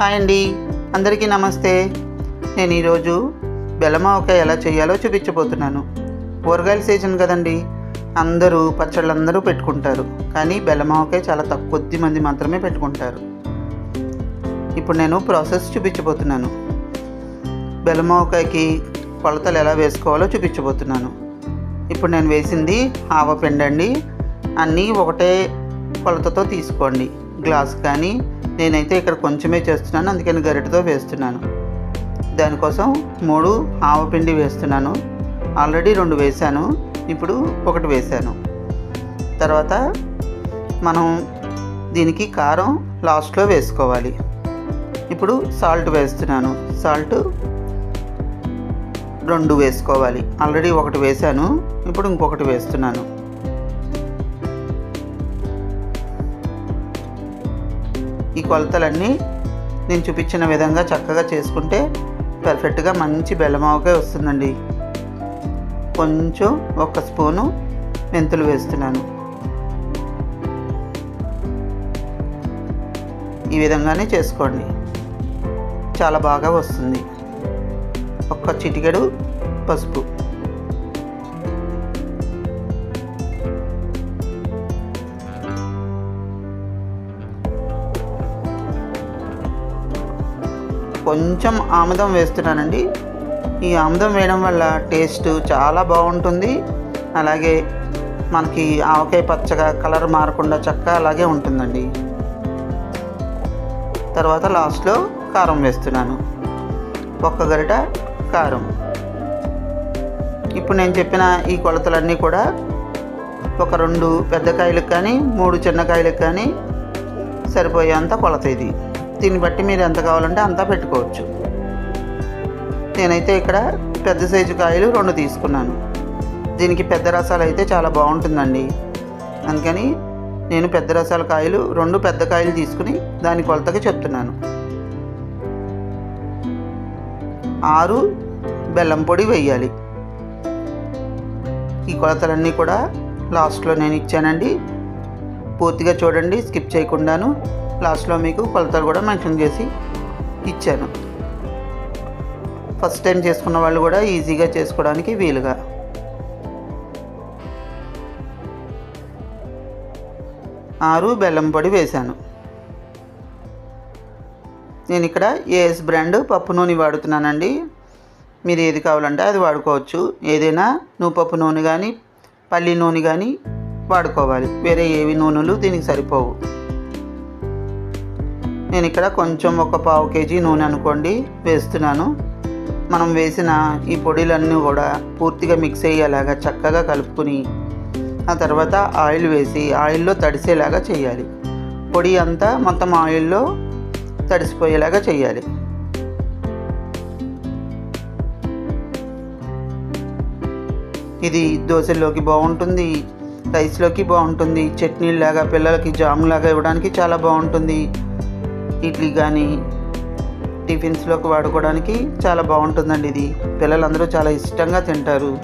Hi అండి. అందరికీ నమస్తే. నేను ఈరోజు బెల్లమావకాయ ఎలా చేయాలో చూపించబోతున్నాను. కూరగాయల సీజన్ కదండి. అందరూ పచ్చళ్ళు అందరూ పెట్టుకుంటారు. కానీ బెల్లమావకాయ చాలా తక్కువ కొద్ది మంది మాత్రమే పెట్టుకుంటారు. ఇప్పుడు నేను ప్రాసెస్ చూపించబోతున్నాను. బెల్లమావకాయకి కొలతలు ఎలా వేసుకోవాలో చూపించబోతున్నాను. ఇప్పుడు నేను వేసింది ఆవపిండి అండి అన్నీ ఒకటే కొలతతో తీసుకోండి. గ్లాస్ కానీ నేనైతే ఇక్కడ కొంచెమే చేస్తున్నాను అందుకని గరిటతో వేస్తున్నాను. దానికోసం మూడు ఆవపిండి వేస్తున్నాను. ఆల్రెడీ రెండు వేశాను ఇప్పుడు ఒకటి వేశాను. తర్వాత మనం దీనికి కారం లాస్ట్లో వేసుకోవాలి. ఇప్పుడు సాల్ట్ వేస్తున్నాను. సాల్ట్ రెండు వేసుకోవాలి. ఆల్రెడీ ఒకటి వేశాను ఇప్పుడు ఇంకొకటి వేస్తున్నాను. ఈ కొలతలన్నీ నేను చూపించిన విధంగా చక్కగా చేసుకుంటే పర్ఫెక్ట్గా మంచి బెల్లమావకాయ వస్తుందండి. కొంచెం ఒక స్పూను మెంతులు వేస్తున్నాను. ఈ విధంగానే చేసుకోండి. చాలా బాగా వస్తుంది. ఒక్క చిటికెడు పసుపు. కొంచెం ఆముదం వేస్తున్నానండి. ఈ ఆముదం వేయడం వల్ల టేస్ట్ చాలా బాగుంటుంది. అలాగే మనకి ఆవకాయ పచ్చగా కలర్ మారకుండా చక్క అలాగే ఉంటుందండి. తర్వాత లాస్ట్లో కారం వేస్తున్నాను. ఒక్క గరిట కారం. ఇప్పుడు నేను చెప్పిన ఈ కొలతలన్నీ కూడా ఒక రెండు పెద్ద కాయలకు కానీ మూడు చిన్న కాయలకు కానీ సరిపోయేంత కొలత ఇది. దీన్ని బట్టి మీరు ఎంత కావాలంటే అంతా పెట్టుకోవచ్చు. నేనైతే ఇక్కడ పెద్ద సైజు కాయలు రెండు తీసుకున్నాను. దీనికి పెద్ద రసాలు అయితే చాలా బాగుంటుందండి. అందుకని నేను పెద్ద రసాల కాయలు రెండు పెద్ద కాయలు తీసుకుని దాని కొలతకి చెప్తున్నాను. ఆరు బెల్లం పొడి వేయాలి. ఈ కొలతలన్నీ కూడా లాస్ట్లో నేను ఇచ్చానండి. పూర్తిగా చూడండి స్కిప్ చేయకుండాను. లాస్ట్లో మీకు కొలతలు కూడా మెన్షన్ చేసి ఇచ్చాను. ఫస్ట్ టైం చేసుకున్న వాళ్ళు కూడా ఈజీగా చేసుకోవడానికి వీలుగా. ఆరు బెల్లం పొడి వేశాను. నేను ఇక్కడ ఏఎస్ బ్రాండ్ పప్పు నూనె వాడుతున్నానండి. మీరు ఏది కావాలంటే అది వాడుకోవచ్చు. ఏదైనా నువ్వు పప్పు నూనె కానీ పల్లి నూనె కానీ వాడుకోవాలి. వేరే ఏవి నూనెలు దీనికి సరిపోవు. నేను ఇక్కడ కొంచెం ఒక పావు కేజీ నూనె అనుకోండి వేస్తున్నాను. మనం వేసిన ఈ పొడిలన్నీ కూడా పూర్తిగా మిక్స్ అయ్యేలాగా చక్కగా కలుపుకుని ఆ తర్వాత ఆయిల్ వేసి ఆయిల్లో తడిసేలాగా చేయాలి. పొడి అంతా మొత్తం ఆయిల్లో తడిసిపోయేలాగా చేయాలి. ఇది దోశల్లోకి బాగుంటుంది రైస్లోకి బాగుంటుంది చట్నీలాగా పిల్లలకి జామ్లాగా ఇవ్వడానికి చాలా బాగుంటుంది. ఇడ్లీ కానీ టిఫిన్స్లోకి వాడుకోవడానికి చాలా బాగుంటుందండి ఇది. పిల్లలందరూ చాలా ఇష్టంగా తింటారు.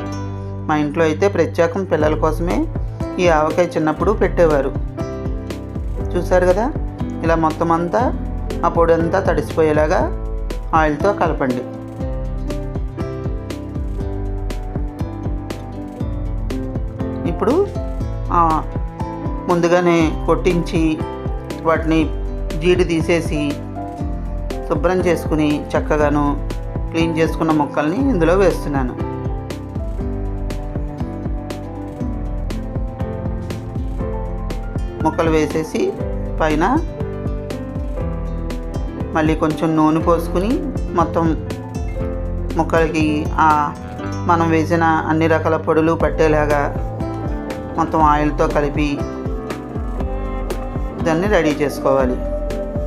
మా ఇంట్లో అయితే ప్రత్యేకం పిల్లల కోసమే ఈ ఆవకాయ చిన్నప్పుడు పెట్టేవారు. చూసారు కదా? ఇలా మొత్తం అంతా ఆ పొడి అంతా తడిసిపోయేలాగా ఆయిల్తో కలపండి. ఇప్పుడు ముందుగానే కొట్టించి వాటిని జీడి తీసేసి శుభ్రం చేసుకుని చక్కగాను క్లీన్ చేసుకున్న ముక్కల్ని ఇందులో వేస్తున్నాను. ముక్కలు వేసేసి పైన మళ్ళీ కొంచెం నూనె పోసుకుని మొత్తం ముక్కలకి మనం వేసిన అన్ని రకాల పొడులు పట్టేలాగా మొత్తం ఆయిల్తో కలిపి దాన్ని రెడీ చేసుకోవాలి.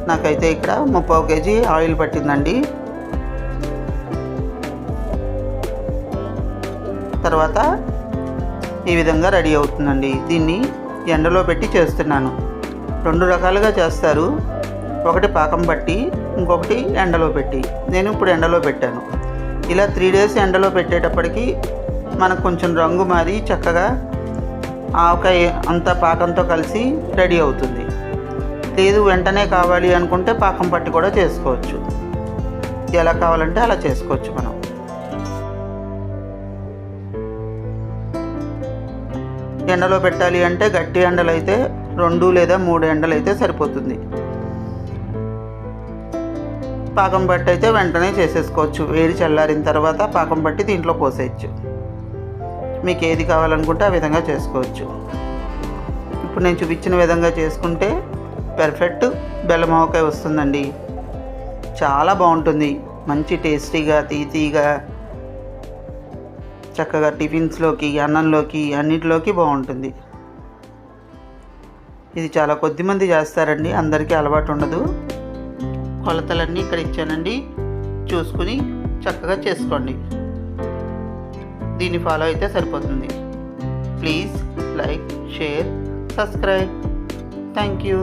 నాకైతే ఇక్కడ ముప్పావు కేజీ ఆయిల్ పట్టిందండి. తర్వాత ఈ విధంగా రెడీ అవుతుందండి. దీన్ని ఎండలో పెట్టి చేస్తున్నాను. రెండు రకాలుగా చేస్తారు. ఒకటి పాకం పట్టి ఇంకొకటి ఎండలో పెట్టి. నేను ఇప్పుడు ఎండలో పెట్టాను. ఇలా త్రీ డేస్ ఎండలో పెట్టేటప్పటికి మనకు కొంచెం రంగు మారి చక్కగా ఆవకాయ అంతా పాకంతో కలిసి రెడీ అవుతుంది. లేదు వెంటనే కావాలి అనుకుంటే పాకం పట్టి కూడా చేసుకోవచ్చు. ఎలా కావాలంటే అలా చేసుకోవచ్చు మనం. ఎండలో పెట్టాలి అంటే గట్టి ఎండలు అయితే రెండు లేదా మూడు ఎండలు అయితే సరిపోతుంది. పాకం పట్టి అయితే వెంటనే చేసేసుకోవచ్చు. వేడి చల్లారిన తర్వాత పాకం పట్టి దీంట్లో పోసేయచ్చు. మీకు ఏది కావాలనుకుంటే ఆ విధంగా చేసుకోవచ్చు. ఇప్పుడు నేను చూపించిన విధంగా చేసుకుంటే పెర్ఫెక్ట్ బెల్లం ఆవకాయ వస్తుందండి. చాలా బాగుంటుంది. మంచి టేస్టీగా తీతీగా చక్కగా టిఫిన్స్లోకి అన్నంలోకి అన్నిటిలోకి బాగుంటుంది. ఇది చాలా కొద్దిమంది చేస్తారండి. అందరికీ అలవాటు ఉండదు. కొలతలన్నీ ఇక్కడ ఇచ్చానండి. చూసుకుని చక్కగా చేసుకోండి. దీన్ని ఫాలో అయితే సరిపోతుంది. Please like share subscribe. Thank you.